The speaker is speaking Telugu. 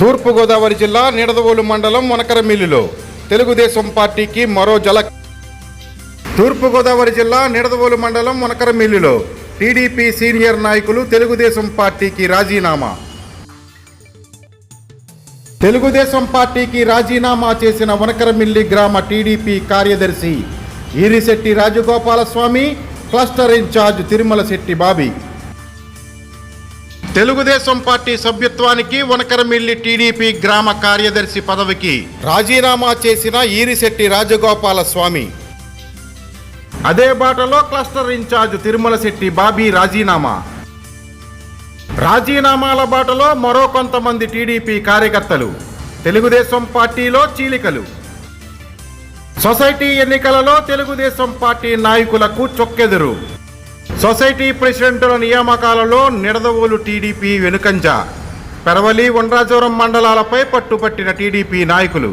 తూర్పుగోదావరి జిల్లా నిడదవోలు మండలం వనకరమిల్లిలో తెలుగుదేశం పార్టీకి మరో జల తూర్పుగోదావరి జిల్లా నిడదవోలు మండలం వనకరమిల్లిలో టీడీపీ సీనియర్ నాయకులు తెలుగుదేశం పార్టీకి రాజీనామా. తెలుగుదేశం పార్టీకి రాజీనామా చేసిన వనకరమిల్లి గ్రామ టీడీపీ కార్యదర్శి Eerisetti Rajagopalaswamy cluster in charge Tirumala Setti Bobby. Telugu Desam party సభ్యత్వానికి వనకరమిల్లి టీడీపీ గ్రామ కార్యదర్శి పదవికి రాజీనామా చేసిన ఈరిశెట్టి రాజగోపాల స్వామి. అదే బాటలో cluster in charge Tirumala Setti Bobby రాజీనామా. రాజీనామాల బాటలో మరో కొంతమంది టీడీపీ కార్యకర్తలు తెలుగుదేశం పార్టీలో చీలికలు. సొసైటీ ఎన్నికలలో తెలుగుదేశం పార్టీ నాయకులకు చొక్కెదురు. సొసైటీ ప్రెసిడెంటుల నియామకాలలో నిడదవోలు టీడీపీ వెనుకంజ. పెరవలి వండ్రాజవరం మండలాలపై పట్టుపట్టిన టీడీపీ నాయకులు.